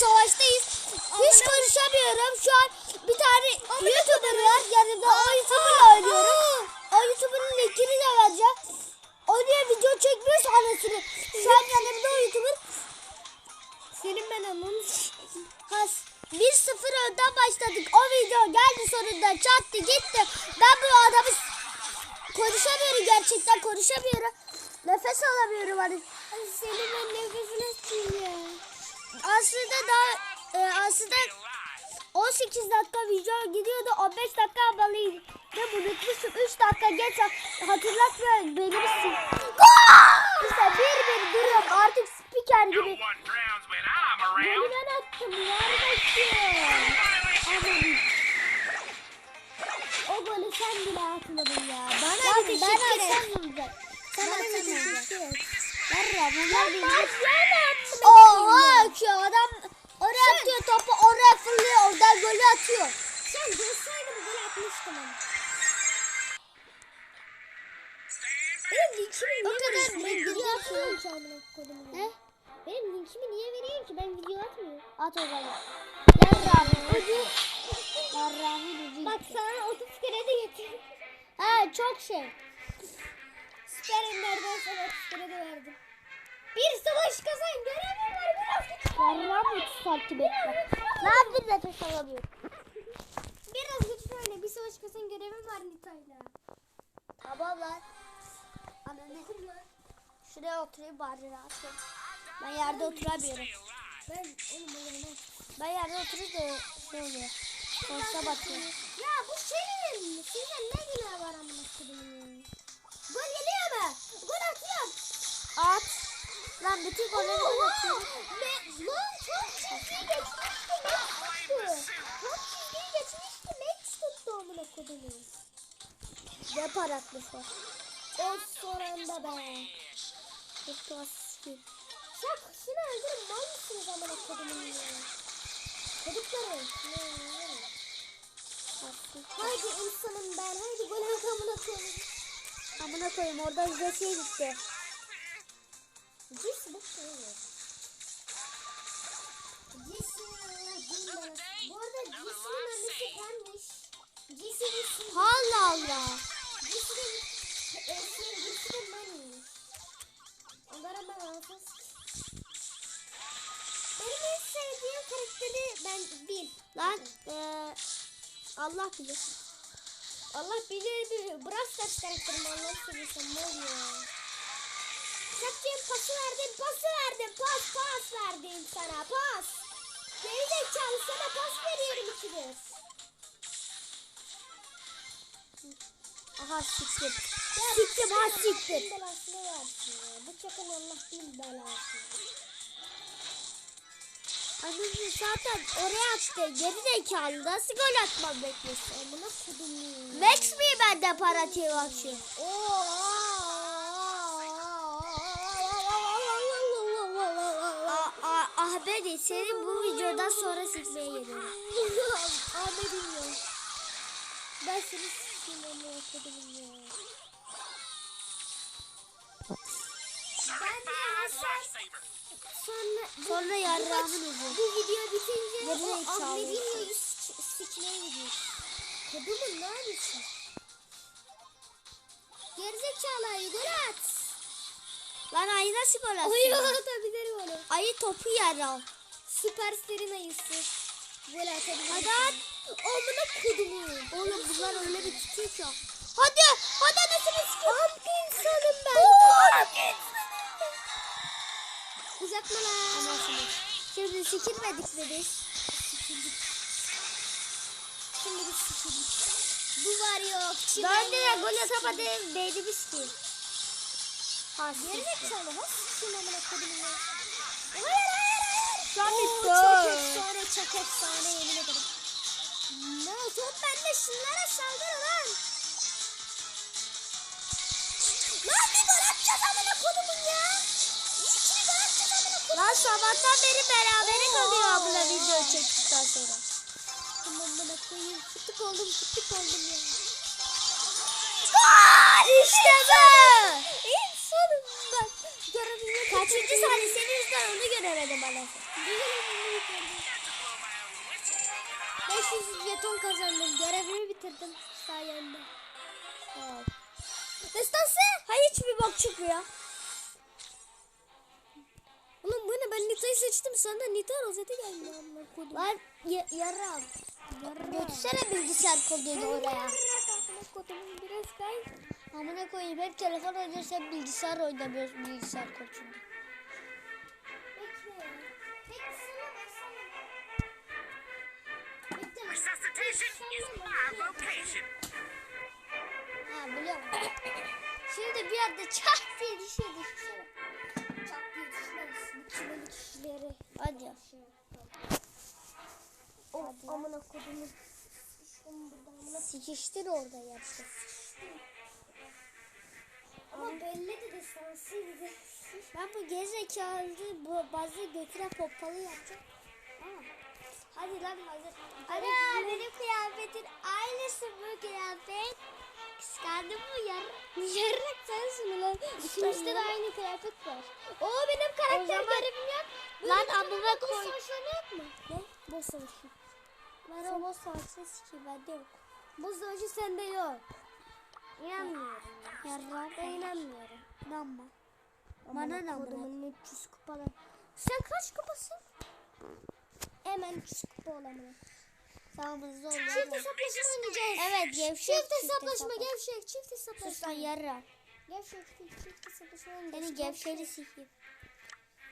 savaştayız. Hiç konuşamıyorum. Şu an bir tane YouTuber var. Yanımda o YouTuber'la oynuyorum. O YouTuber'ın linkini de vereceğim. O niye video çekmiyorsa anasını. Şu an yanımda o YouTuber. Senin ben ananı Has. 1-0 önden başladık. O video geldi sonunda çattı gitti. Ben bu adamı konuşamıyorum gerçekten konuşamıyorum. Nefes alamıyorum hani. Senin ben nefesine sürüyor. Aslında daha e, aslında 18 dakika video gidiyordu 15 dakika havalıydı. Ve unutmuşum 3 dakika geç hatırlatmıyor benim için. İşte bir bir duruyorum artık spiker gibi. around. ben attım. Aman. O golü sen bile atmadın ya. Bana Ya bir ben et. atamam Sen atamayacaksın. et. Yarra bunlar Ben bilecek. attım. Ki adam oraya atıyor topu oraya fırlıyor oradan golü atıyor. Sen dursaydın gol atmıştım ama. Benim linkimi niye veriyorsun? Ben video video atmıyor. atmıyorum amına kodumun. Ne? Benim linkimi niye vereyim ki? Ben video atmıyorum. At o zaman. Yarra'nın ucu. Bak sana 30 kere de getirdim. He çok şey. Süper Ender'den sana 30 kere de verdim. Bir savaş kazan görevim var Yarra'nın ucu takip etme. Ne yaptın nefes alamıyor. Biraz güç öyle bir savaş kazan görevim var Nita'yla. Tamam lan. Ananı. Şuraya oturayım bari rahat ol. Ben yerde oturamıyorum. Ben oğlum oğlum. Ben yerde oturup da şey oluyor. Konsa batıyor. Ya bu senin. Senin ne günah var kodumun. Gol geliyor mu? Gol atıyorum. At. Lan bütün golleri ben atıyorum. Ne? Lan çizgiyi geçmişti. Max tuttu. Tuttu amına kodumun. Ne paratmış var. Of son anda be. Çok klasik. Sen kuşunu öldürün mal mısınız amına kodumun ya? Çocukları. Ne? Haydi insanım ben. Haydi gol amına koyayım. Amına koyayım oradan Jesse'ye gitti. Cis bu şey yok. Bu arada Cis'in annesi. Cis'in ismi. Allah Allah. Cis'in eski Cis'in maniş. Onlara ben alsız. Benim en sevdiğim karakteri ben bil. Lan eee Allah bilir. Allah bilir bilir. Brawl Stars karakterim Allah seversen ne oluyor? Kapçığım pası verdim, pası verdim, pas pas. Geri zekalı sana pas veriyorum ikiniz. Aha siktir. Ya Siktir ha Allah siktir. belasını versin ya. Bu çakın Allah bin belasını. Anladın zaten oraya attı. Geri zekalı nasıl gol atmam bekliyorsun? Amına kodum. Max mi bende para TV açıyor? Ahmet senin bu videodan sonra sikmeye geliyorum. Abi bilmiyorum. Ben seni amına kodum ya. Ben de sonra Sonra yarrağımın ucu. bu video bitince Geri o. Ahmet'in yüz sikmeye gidiyor. Kodumun neredesin? Gerizekalı ayı gol at. Lan ayı nasıl gol Ayı atıyor? atabilirim onu. Ayı topu yer al. Süpersterin ayısı. Gol atabilirim. Hadi at. Amına kodumun. Oğlum bunlar öyle bir tutuyor ki. Hadi. Hadi anasını sikeyim. Amk insanım ben. Uzatma lan. Anasını. Şimdi sikilmedik mi biz? Şimdi biz sikildik. Bu var yok. Ben de ya yok, gol sikildik. Atamadım. Beynimiz ki. Ha Gerizekalı nasıl sikeyim amına kodumun ya. Hayır hayır hayır. Şu an bitti. Çok efsane çok efsane yemin ederim. Ne top bende şunlara saldır lan. Lan bir gol atacağız amına kodumun ya. Bir gol atacağız amına kodumun. Lan sabahtan beri berabere kalıyor abla video çektikten sonra. Amına koyayım fıtık oldum fıtık oldum ya. İşte bu. Kaçıncı saniye senin yüzünden onu göremedim amına koyayım. 500 jeton kazandım. Görevimi bitirdim sayende. Evet. Destansı. Hayır hiçbir bok çıkmıyor. Oğlum bu ne ben Nita'yı seçtim sonra Nita rozeti geldi. Amına kodum. Lan ya, yaram. Götürsene bilgisayar kodunu oraya. Amına kodumun biraz kay. Amına koyayım hep telefon oynuyoruz hep bilgisayar oynamıyoruz bilgisayar kodunu. Resuscitation is my vocation. Ha biliyorum. Şimdi bir yerde çat diye düşüyor düşüyor. Çat diye düşmez. Kilolu kişileri. Hadi. Of amına kodumun. İşte burada amına. Sikiştin orada gerçekten. Ama belli de destansıydı. Ben bu gerizekalı bu bazı götüre pompalı yapacağım. Aa. Hadi lan hazır. Ana benim kıyafetin aynısı bu kıyafet. Kıskandın mı yar? Yarrak sensin lan. İkimizde de aynı kıyafet var. Oo benim karakter yok. Lan amına koy. boss savaşları yok mu? Ne? Boss savaşı. Ben o boss savaşçısı sikeyim bende yok. Boss savaşı sende yok. İnanmıyorum. Yarram. Ben inanmıyorum. İnanma. Bana ne amına? Kodumun 300 kupalar. Sen kaç kupasın? Hemen 300 kupa olamıyor. Tamam hızlı ol. Çift hesaplaşma oynayacağız. Evet gevşek. Çift hesaplaşma gevşek. Çift Sus lan hesaplaşma. yarram. Gevşek. Çift hesaplaşma oynayacağız. Seni gevşeli sikeyim.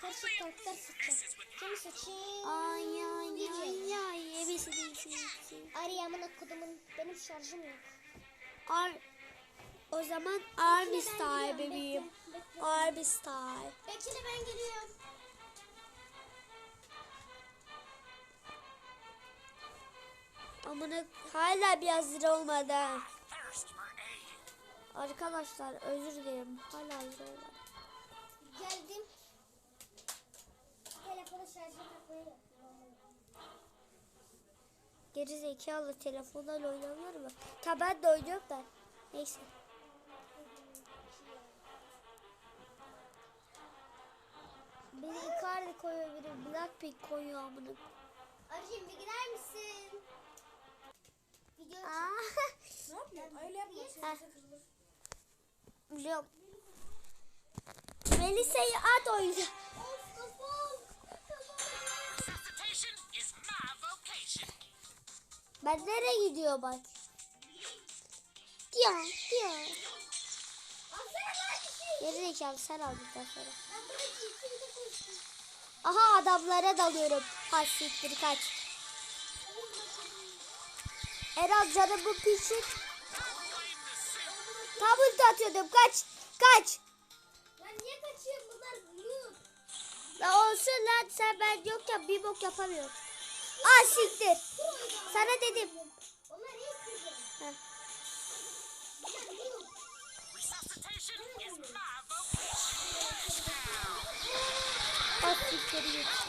Karışık karakter seçeceğim. Kimi seçeyim? Ay ay ay ay. Ebesi değilsin. Ari amına kodumun benim şarjım yok. Ar o zaman Army Style bebeğim. Army Style. Bekle ben geliyorum. Amına hala bir hazır olmadı. Arkadaşlar özür dilerim. Hala hazır olmadı. Geldim. Telefonu şarjı takmayı. Geri zekalı telefonla oynanıyor mu? Ta ben de oynuyorum da. Neyse. Beni Icardi koyuyor biri. Blackpink koyuyor amına. Arjim bir gider misin? Biliyorum. Melisa'yı at vocation. Ben nereye gidiyor bak. Diyor, diyor. Geri zekalı sen al bir sonra. Aha adamlara dalıyorum. Ha siktir kaç. Erol canımın pişir. Tam ulti atıyordum kaç. Kaç. Lan niye kaçıyorsun bunlar noob. La olsun lan sen ben yokken bir bok yapamıyorum. Aa siktir. Sana dedim. Onlar iyi kızım. Heh. Bak siktir.